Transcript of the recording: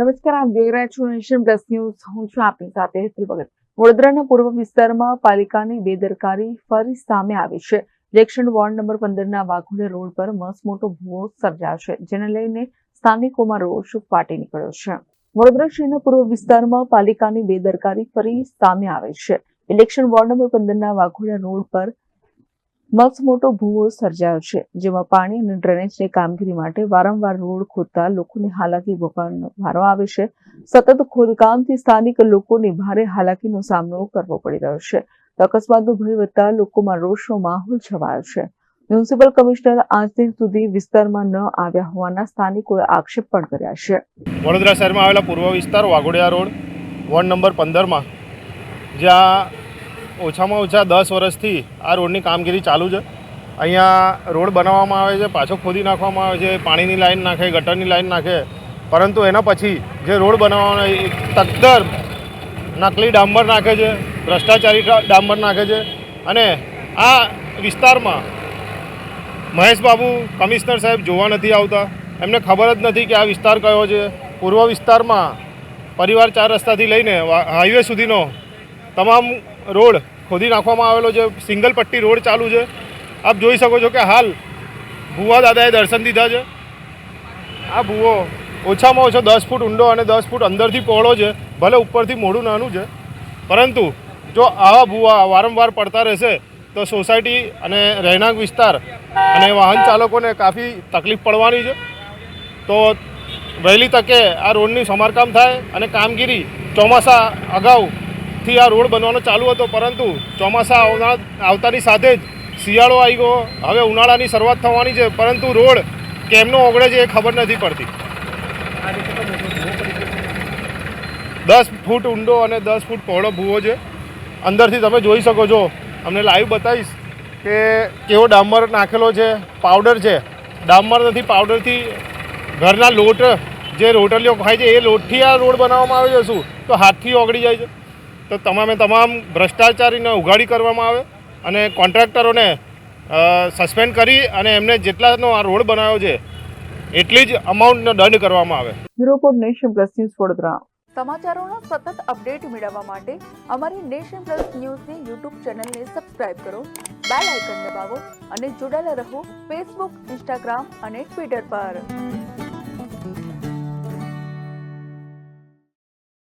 નમસ્કાર, આપ જોઈ રહ્યા છો નેશન પ્લસ ન્યૂઝ. હું છું આપની સાથે હેતુલ ભગત. વડોદરાના પૂર્વ વિસ્તારમાં પાલિકાની બેદરકારી ફરી સામે આવી છે. ઇલેક્શન વોર્ડ નંબર પંદરના વાઘોડિયા રોડ પર મસ્ત મોટો ભૂવો સર્જાયો છે, જેને લઈને સ્થાનિકોમાં રોષ ફાટી નીકળ્યો છે. વડોદરા શહેરના પૂર્વ વિસ્તારમાં પાલિકાની બેદરકારી ફરી સામે આવે છે. ઇલેક્શન વોર્ડ નંબર પંદરના વાઘોડિયા રોડ પર મસ્ત મોટો ભૂવો સર્જાયો છે, જેમાં પાણી અને ડ્રેનેજની કામગીરી માટે વારંવાર રોડ ખોદતા લોકોને હાલાકી ભોગવવાનો વારો આવે છે. સતત ખોદકામથી સ્થાનિક લોકોને ભારે હાલાકીનો સામનો કરવો પડી રહ્યો છે. અકસ્માતનો ભય વધતા લોકોમાં રોષનો માહોલ છવાયો છે. મ્યુનિસિપલ કમિશનર આજ દિન સુધી વિસ્તારમાં ન આવ્યા હોવાના સ્થાનિકોએ આક્ષેપ પણ કર્યા છે. વડોદરા શહેરમાં આવેલા પૂર્વ વિસ્તાર વાઘોડિયા રોડ વોર્ડ નંબર પંદરમાં, જ્યાં ઓછામાં ઓછા દસ વર્ષથી આ રોડની કામગીરી ચાલુ છે. અહીંયા રોડ બનાવવામાં આવે છે, પાછો ખોદી નાખવામાં આવે છે, પાણીની લાઈન નાખે, ગટરની લાઈન નાખે. પરંતુ એના પછી જે રોડ બનાવવાનો એ તકદર નકલી ડાંબર નાખે છે, ભ્રષ્ટાચારી ડાંબર નાખે છે. અને આ વિસ્તારમાં મહેશ બાબુ કમિશનર સાહેબ જોવા નથી આવતા. એમને ખબર જ નથી કે આ વિસ્તાર કયો છે. પૂર્વ વિસ્તારમાં પરિવાર ચાર રસ્તાથી લઈને હાઈવે સુધીનો તમામ રોડ ખોદી નાખવામાં આવેલો છે, સિંગલ પટ્ટી રોડ ચાલુ છે. આપ જોઈ શકો છો કે હાલ ભુવા દાદાએ દર્શન દીધા છે. આ ભૂવો ઓછામાં ઓછો દસ ફૂટ ઊંડો અને દસ ફૂટ અંદરથી પહોળો છે. ભલે ઉપરથી મોઢું નાનું છે. પરંતુ જો આવા ભૂવા વારંવાર પડતા રહેશે, તો સોસાયટી અને રહેણાંક વિસ્તાર અને વાહન ચાલકોને કાફી તકલીફ પડવાની છે. તો વહેલી તકે આ રોડની સમારકામ થાય અને કામગીરી ચોમાસા અગાઉથી આ રોડ બનવાનો ચાલુ હતો, પરંતુ ચોમાસા આવનાર આવતાની સાથે જ શિયાળો આવી ગયો. હવે ઉનાળાની શરૂઆત થવાની છે, પરંતુ રોડ કેમનો ઓગળે છે એ ખબર નથી પડતી. દસ ફૂટ ઊંડો અને દસ ફૂટ પહોળો ભૂવો છે. અંદરથી તમે જોઈ શકો છો. અમને લાઈવ બતાવીશ કે કેવો ડામર નાખેલો છે પાવડર છે. ડામર નથી પાવડરથી ઘરના લોટ જે રોટલીઓ ખાય છે, એ લોટથી આ રોડ બનાવવામાં આવે છે શું? તો હાથથી ઓગળી જાય છે. તો તમામે તમામ ભ્રષ્ટાચારીને ઉઘાડી કરવામાં આવે અને કોન્ટ્રાક્ટરોને સસ્પેન્ડ કરી અને એમને જેટલાનો આ રોડ બનાવ્યો છે એટલી જ અમાઉન્ટનો દંડ કરવામાં આવે. Bureau report nation plus news Vadodara. સમાચારોના સતત અપડેટ મેળવવા માટે અમારી નેશન પ્લસ ન્યૂઝની યુટ્યુબ ચેનલને સબસ્ક્રાઇબ કરો બેલ આઇકન દબાવો અને જોડાયેલા રહો ફેસબુક ઇન્સ્ટાગ્રામ અને ટ્વિટર પર.